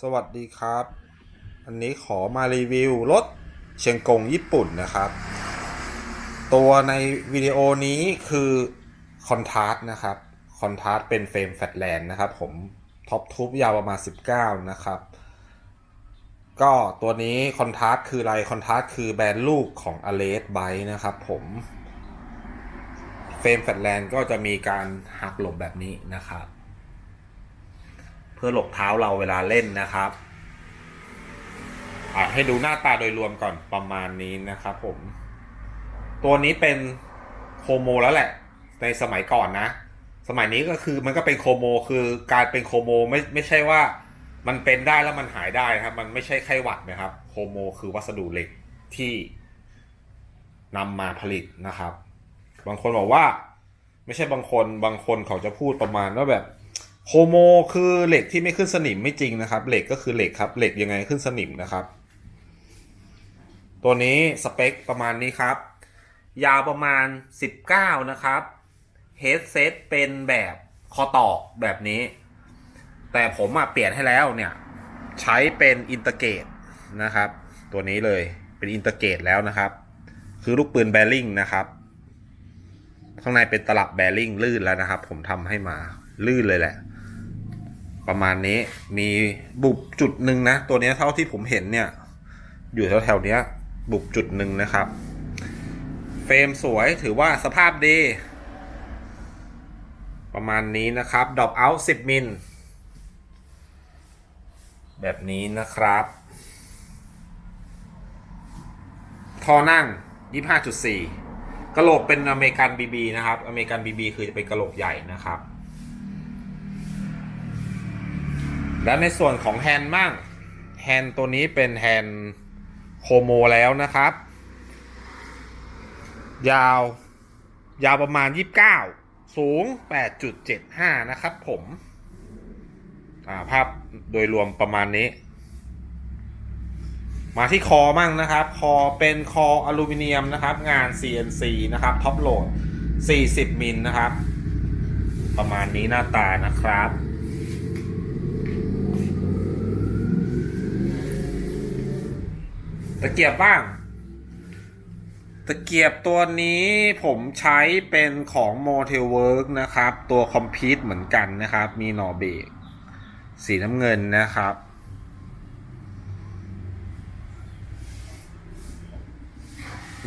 สวัสดีครับ อันนี้ขอมารีวิวรถเชียงกงญี่ปุ่นนะครับ ตัวในวิดีโอนี้คือคอนทาราสนะครับคอนทาราสเป็นเฟรมแฟลตแลนด์นะครับ ผมท็อปทูบยาวประมาณ 19 นะครับ ก็ตัวนี้คอนทาราสคืออะไรคอนทาราสคือแบรนด์ลูกของ a l e s b i นะครับผมเฟรมแฟลตแลนด์ก็จะมีการหักหลบแบบนี้นะครับ พื่อหลบเท้าเราเวลาเล่นนะครับให้ดูหน้าตาโดยรวมก่อนประมาณนี้นะครับผม ตัวนี้เป็นโคโมแล้วแหละ ในสมัยก่อนนะ สมัยนี้ก็คือมันก็เป็นโคโมคือการเป็นโคโมไม่ไม่ใช่ว่ามันเป็นได้แล้วมันหายได้นะครับ มันไม่ใช่ไข้หวัดนะครับ โคโมคือวัสดุเหล็กที่นำมาผลิตนะครับ บางคนบอกว่า ไม่ใช่บางคนบางคนเขาจะพูดประมาณว่าแบบ โคโมคือเหล็กที่ไม่ขึ้นสนิมไม่จริงนะครับ เหล็กก็คือเหล็กครับ เหล็กยังไงขึ้นสนิมนะครับ ตัวนี้สเปคประมาณนี้ครับ ยาวประมาณ 19 นะครับเฮดเซตเป็นแบบคอต่อแบบนี้ แต่ผมอะเปลี่ยนให้แล้วเนี่ย ใช้เป็นอินเตอร์เกตนะครับ ตัวนี้เลยเป็นอินเตอร์เกตแล้วนะครับ คือลูกปืนแบริ่งนะครับ ข้างในเป็นตลับแบริ่งลื่นแล้วนะครับ ผมทำให้มาลื่นเลยแหละ ประมาณนี้มีบุบจุดหนึ่งนะ ตัวนี้เท่าที่ผมเห็นเนี่ย อยู่แถวๆนี้บุบจุดหนึ่งนะครับ เฟรมสวยถือว่าสภาพดี ประมาณนี้นะครับดรอปเอาท์10 มิล แบบนี้นะครับทอนั่ง 25.4 กระโหลกเป็นอเมริกันบีบีนะครับ อเมริกันบีบีคือจะเป็นกระโหลกใหญ่นะครับ และในส่วนของแฮนด์มั่งแฮนด์ตัวนี้เป็นแฮนด์โคโมแล้วนะครับ ยาวยาวประมาณ 29 สูง 8.75 นะครับผม อ่าภาพโดยรวมประมาณนี้ มาที่คอมั่งนะครับ คอเป็นคออลูมิเนียมนะครับ งาน CNC นะครับท็อปโหลด 40 มิลนะครับ ประมาณนี้หน้าตานะครับ ตะเกียบบ้าง ตะเกียบตัวนี้ผมใช้เป็นของ m o t e l Work นะครับ ตัวคอมพิวเหมือนกันนะครับ มีหนอเบกสีน้ำเงินนะครับ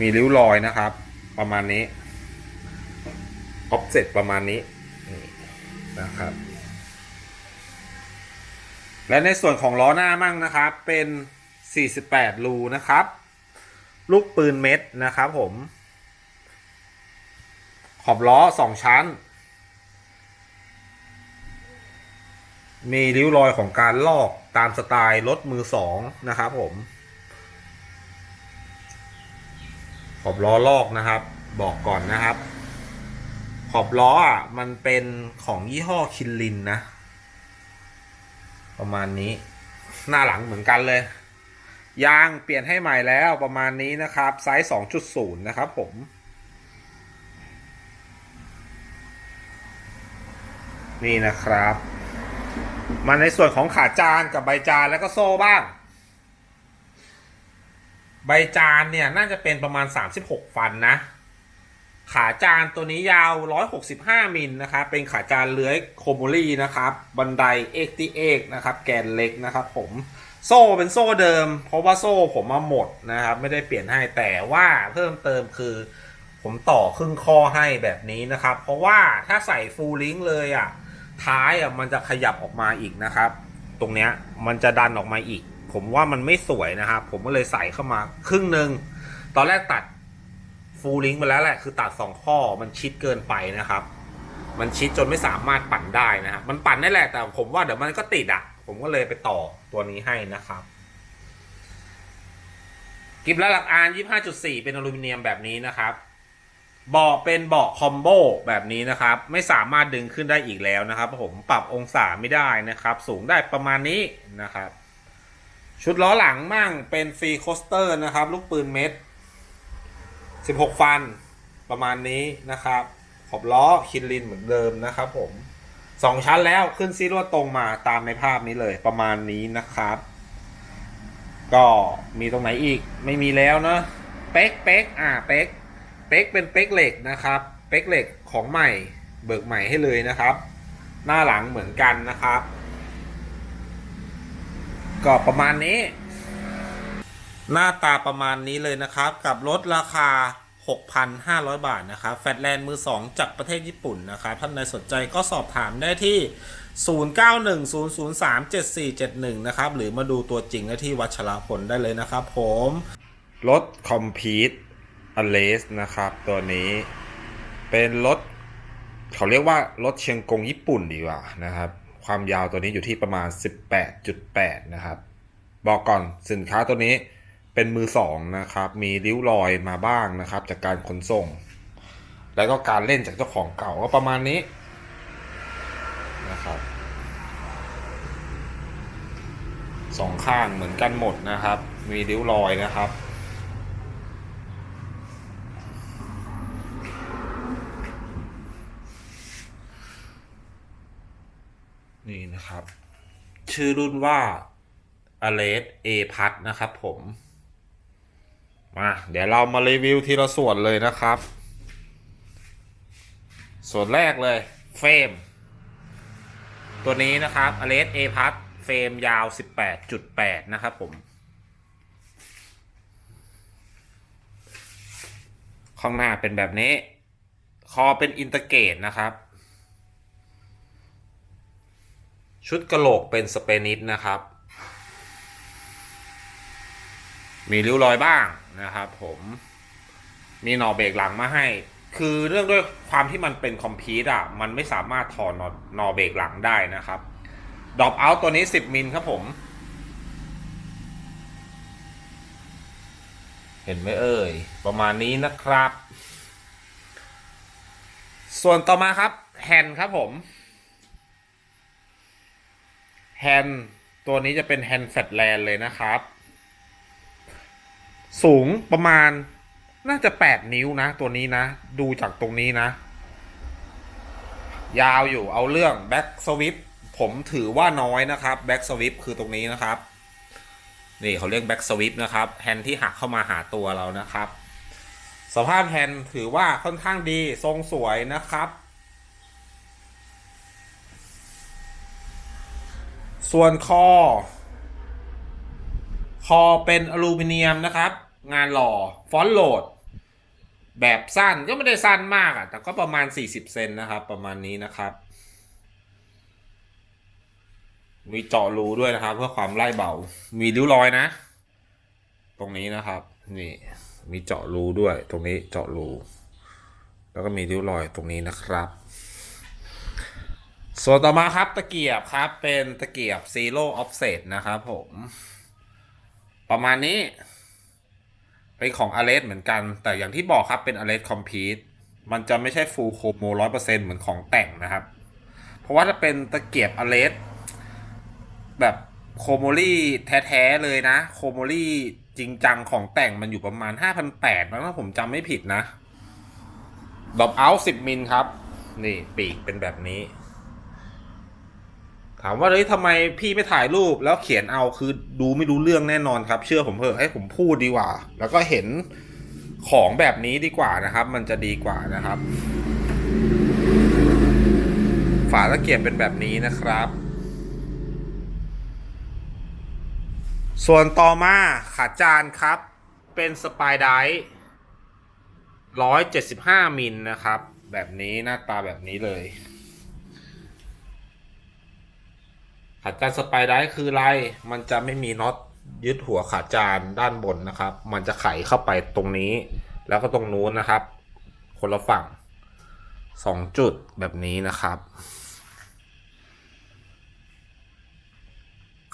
มีริ้วรอยนะครับ ประมาณนี้ออฟเซ็ตประมาณนี้นะครับ และในส่วนของล้อหน้ามั่งนะครับเป็น 48 รูนะครับ ลูกปืนเม็ดนะครับผม ขอบล้อ 2 ชั้น มีริ้วรอยของการลอกตามสไตล์รถมือสองนะครับผม ขอบล้อลอกนะครับ บอกก่อนนะครับ ขอบล้ออะมันเป็นของยี่ห้อคินลินนะ ประมาณนี้หน้าหลังเหมือนกันเลย ยางเปลี่ยนให้ใหม่แล้วประมาณนี้นะครับ ไซส์ 2.0 นะครับผม นี่นะครับ มาในส่วนของขาจานกับใบจานแล้วก็โซ่บ้าง ใบจานเนี่ยน่าจะเป็นประมาณ 36 ฟันนะ ขาจานตัวนี้ยาว 165 มิลนะครับ เป็นขาจานเลื้อยโคโมลี่นะครับ บันไดเอกที่เอกนะครับ แกนเล็กนะครับผม โซ่เป็นโซ่เดิม เพราะว่าโซ่ผมมาหมดนะครับ ไม่ได้เปลี่ยนให้แต่ว่าเพิ่มเติมคือ ผมต่อครึ่งข้อให้แบบนี้นะครับ เพราะว่าถ้าใส่ฟูลลิงเลยอะท้ายอะมันจะขยับออกมาอีกนะครับ ตรงเนี้ยมันจะดันออกมาอีก ผมว่ามันไม่สวยนะครับ ผมก็เลยใส่เข้ามาครึ่งหนึ่งตอนแรกตัดฟูลลิงไปแล้วแหละคือตัดสองข้อมันชิดเกินไปนะครับ มันชิดจนไม่สามารถปั่นได้นะครับมันปั่นได้แหละแต่ผมว่าเดี๋ยวมันก็ติดอะ ผมก็เลยไปต่อตัวนี้ให้นะครับกิบและหลักอาน25.4 เป็นอลูมิเนียมแบบนี้นะครับเบาะเป็นเบาะคอมโบแบบนี้นะครับ ไม่สามารถดึงขึ้นได้อีกแล้วนะครับ ผมปรับองศาไม่ได้นะครับ สูงได้ประมาณนี้นะครับ ชุดล้อหลังมั่งเป็นฟรีโคสเตอร์นะครับ ลูกปืนเม็ด 16 ฟันประมาณนี้นะครับ ขอบล้อคินลินเหมือนเดิมนะครับผม สองชั้นแล้วขึ้นซีรวดตรงมาตามในภาพนี้เลยประมาณนี้นะครับ ก็มีตรงไหนอีกไม่มีแล้วเนอะเป๊กเป๊กอ่าเป๊กเป๊กเป็นเป๊กเหล็กนะครับ เป๊กเหล็กของใหม่เบิกใหม่ให้เลยนะครับ หน้าหลังเหมือนกันนะครับ ก็ประมาณนี้ หน้าตาประมาณนี้เลยนะครับ กับรถราคา 6,500 บาทนะครับแฟตแลนด์มือ 2 จากประเทศญี่ปุ่นนะครับท่านใดสนใจก็สอบถามได้ที่ 0910037471 นะครับ หรือมาดูตัวจริงได้ที่วัชรพลได้เลยนะครับผมรถคอมพีทอเลสนะครับ ตัวนี้เป็นรถเขาเรียกว่ารถเชียงกงญี่ปุ่นดีกว่านะครับ ความยาวตัวนี้อยู่ที่ประมาณ 18.8 นะครับ บอกก่อนสินค้าตัวนี้ เป็นมือสองนะครับ มีริ้วรอยมาบ้างนะครับ จากการขนส่ง แล้วก็การเล่นจากเจ้าของเก่าก็ประมาณนี้นะครับสองข้างเหมือนกันหมดนะครับ มีริ้วรอยนะครับ นี่นะครับ ชื่อรุ่นว่า a l e s A พัดนะครับผม มาเดี๋ยวเรามารีวิวทีละส่วนเลยนะครับ ส่วนแรกเลยเฟรมตัวนี้นะครับ a l e s A พัดเฟรมยาว 18.8 นะครับผม ข้างหน้าเป็นแบบนี้ คอเป็นอินเตอร์เกตนะครับ ชุดกระโหลกเป็นสเปนิสนะครับ มีริ้วรอยบ้างนะครับผมมีหนอเบรกหลังมาให้ คือเรื่องด้วยความที่มันเป็นคอมพิวต์อะ มันไม่สามารถถอดนอหนอเบรกหลังได้นะครับดรอปเอาตัวนี้ 10 มิลครับผม เห็นไหมเอ่ย ประมาณนี้นะครับ ส่วนต่อมาครับแฮนด์ครับผมแฮนด์ตัวนี้จะเป็นแฮนด์แฟตแลนเลยนะครับ สูงประมาณ น่าจะ8นิ้วนะ ตัวนี้นะ ดูจากตรงนี้นะ ยาวอยู่เอาเรื่องแบ็กสวิปผมถือว่าน้อยนะครับแบ็กสวิปคือตรงนี้นะครับ นี่เขาเรียกแบ็กสวิปนะครับแฮนด์ที่หักเข้ามาหาตัวเรานะครับ สภาพแฮนด์ถือว่าค่อนข้างดีทรงสวยนะครับส่วนคอ คอเป็นอลูมิเนียมนะครับ งานหล่อฟอนต์โหลด แบบสั้นก็ไม่ได้สั้นมากอะ่ะ แต่ก็ประมาณ 40 เซนนะครับ ประมาณนี้นะครับ มีเจาะรูด้วยนะครับ เพื่อความไล่เบา มีริ้วรอยนะ ตรงนี้นะครับ นี่ มีเจาะรูด้วย ตรงนี้เจาะรู แล้วก็มีริ้วรอยตรงนี้นะครับส่วนต่อมาครับตะเกียบครับเป็นตะเกียบ zero offset นะครับผม ประมาณนี้ เป็นของ a l e s เหมือนกัน แต่อย่างที่บอกครับเป็น a l e s Complete มันจะไม่ใช่ full Como 100%เซ็นเหมือนของแต่งนะครับ เพราะว่าถ้าเป็นตะเกียบ a l e s แบบโคโมลี่แท้ๆเลยนะ โคโมลี่จริงจังของแต่งมันอยู่ประมาณ 5,800มั้งถ้าผมจำไม่ผิดนะดอบเอา10มิลครับ นี่ปีกเป็นแบบนี้ามว่าเฮ้ยทำไมพี่ไม่ถ่ายรูปแล้วเขียนเอาคือดูไม่รู้เรื่องแน่นอนครับ เชื่อผมเถอะให้ผมพูดดีกว่า แล้วก็เห็นของแบบนี้ดีกว่านะครับ มันจะดีกว่านะครับ ฝาตะเกียบเป็นแบบนี้นะครับ ส่วนต่อมาขาจานครับ เป็นสปายไดร้อยเจ็ดสิบห้ามิลนะครับ แบบนี้หน้าตาแบบนี้เลย ขาจานสไปไดร์คือไร มันจะไม่มีน็อตยึดหัวขาจานด้านบนนะครับ มันจะไขเข้าไปตรงนี้ แล้วก็ตรงนู้นนะครับ คนละฝั่งสองจุดแบบนี้นะครับ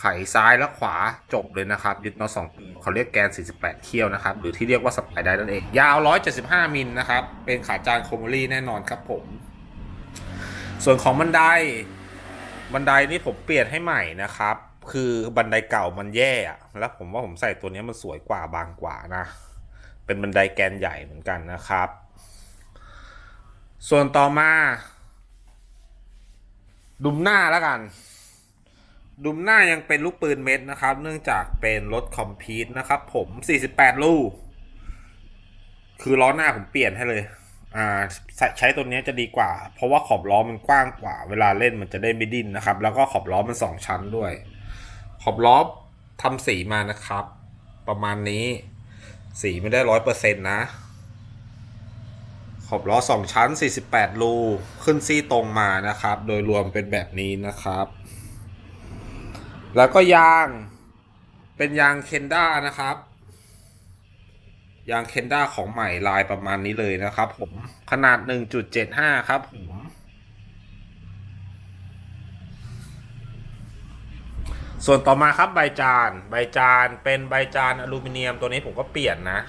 ไขซ้ายและขวาจบเลยนะครับ ยึดน็อตสองเขาเรียกแกน 48 เขี้ยวนะครับ หรือที่เรียกว่าสไปไดร์นั่นเอง ยาว 175 มิลนะครับ เป็นขาจานโคโมลี่แน่นอนครับผม ส่วนของบันได บันไดนี่ผมเปลี่ยนให้ใหม่นะครับ คือบันไดเก่ามันแย่แล้วผมว่าผมใส่ตัวนี้มันสวยกว่าบางกว่านะ เป็นบันไดแกนใหญ่เหมือนกันนะครับ ส่วนต่อมา ดุมหน้าแล้วกัน ดุมหน้ายังเป็นลูกปืนเม็ดนะครับ เนื่องจากเป็นรถคอมพีทนะครับ ผม 48 ลูก คือล้อหน้าผมเปลี่ยนให้เลย อ่าใช้ตัวนี้จะดีกว่า เพราะว่าขอบล้อมันกว้างกว่า เวลาเล่นมันจะได้ไม่ดิ้นนะครับ แล้วก็ขอบล้อมันสองชั้นด้วย ขอบล้อทำสีมานะครับ ประมาณนี้สีไม่ได้ร้อยเปอร์เซ็นต์นะ ขอบล้อสองชั้น 48ลูขึ้นซี่ตรงมานะครับ โดยรวมเป็นแบบนี้นะครับ แล้วก็ยางเป็นยางเคนด้านะครับ ยางเคนด้าของใหม่ลายประมาณนี้เลยนะครับผม ขนาด 1.75 ครับผม ส่วนต่อมาครับใบจาน ใบจานเป็นใบจานอลูมิเนียมตัวนี้ผมก็เปลี่ยนนะ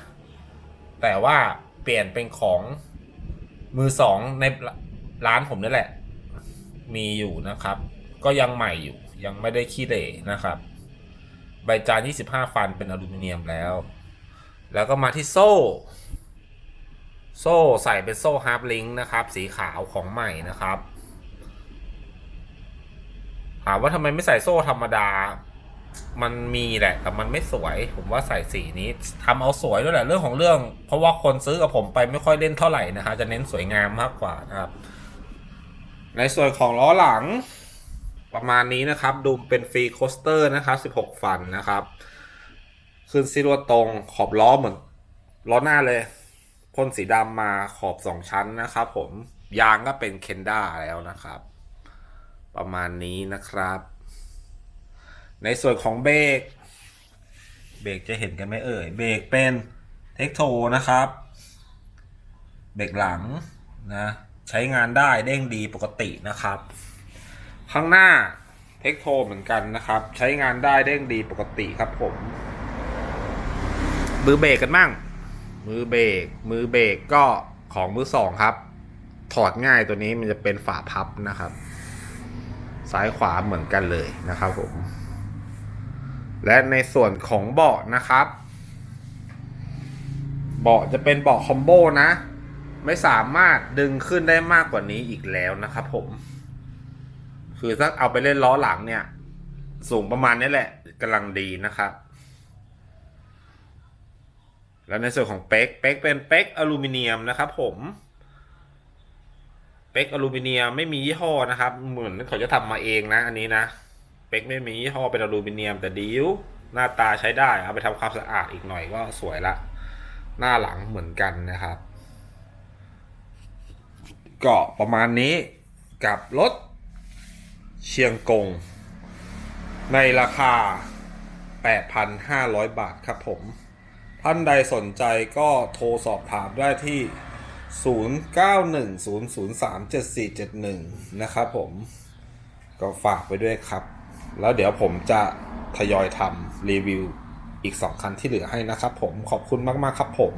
แต่ว่าเปลี่ยนเป็นของมือสองในร้านผมนี่แหละ มีอยู่นะครับ ก็ยังใหม่อยู่ยังไม่ได้ขี้เหร่นะครับ ใบจาน 25 ฟันเป็นอลูมิเนียมแล้ว แล้วก็มาที่โซ่ โซ่ใส่เป็นโซ่ฮาร์ปลิงนะครับ สีขาวของใหม่นะครับ ถามว่าทำไมไม่ใส่โซ่ธรรมดา มันมีแหละ แต่มันไม่สวย ผมว่าใส่สีนี้ทำเอาสวยด้วยแหละเรื่องของเรื่อง เพราะว่าคนซื้อกับผมไปไม่ค่อยเล่นเท่าไหร่นะฮะจะเน้นสวยงามมากกว่านะครับ ในส่วนของล้อหลังประมาณนี้นะครับ ดูเป็นฟรีโคสเตอร์นะครับ 16 ฟันนะครับ ขึ้นซีรัวตรงขอบล้อเหมือนล้อหน้าเลยพ่นสีดำมาขอบสองชั้นนะครับผมยางก็เป็นเคนด้าแล้วนะครับ ประมาณนี้นะครับ ในส่วนของเบรกเบรกจะเห็นกันไหมเอ่ยเบรกเป็นเทคโทนะครับ เบรกหลังนะใช้งานได้เด้งดีปกตินะครับ ข้างหน้าเทคโทเหมือนกันนะครับ ใช้งานได้เด้งดีปกติครับผม มือเบรกกันมั่ง มือเบรก มือเบรกก็ของมือสองครับ ถอดง่ายตัวนี้มันจะเป็นฝาพับนะครับ ซ้ายขวาเหมือนกันเลยนะครับผม และในส่วนของเบาะนะครับ เบาะจะเป็นเบาะคอมโบนะ ไม่สามารถดึงขึ้นได้มากกว่านี้อีกแล้วนะครับผม คือถ้าเอาไปเล่นล้อหลังเนี่ย สูงประมาณนี้แหละกำลังดีนะครับ แล้วในส่วนของเป๊กเป๊กเป็นเป๊กอลูมิเนียมนะครับผมเป๊กอลูมิเนียมไม่มียี่ห้อนะครับ เหมือนเขาจะทำมาเองนะ อันนี้นะเป๊กไม่มียี่ห้อเป็นอลูมิเนียมแต่ดีวหน้าตาใช้ได้ เอาไปทำความสะอาดอีกหน่อยก็สวยละ หน้าหลังเหมือนกันนะครับ ก็ประมาณนี้กับรถเชียงกง ในราคา 8,500 บาทครับผม ท่านใดสนใจก็โทรสอบถามได้ที่ 0910037471 นะครับผม ก็ฝากไปด้วยครับ แล้วเดี๋ยวผมจะทยอยทำรีวิวอีก 2 คันที่เหลือให้นะครับผมขอบคุณมาก ๆ ครับผม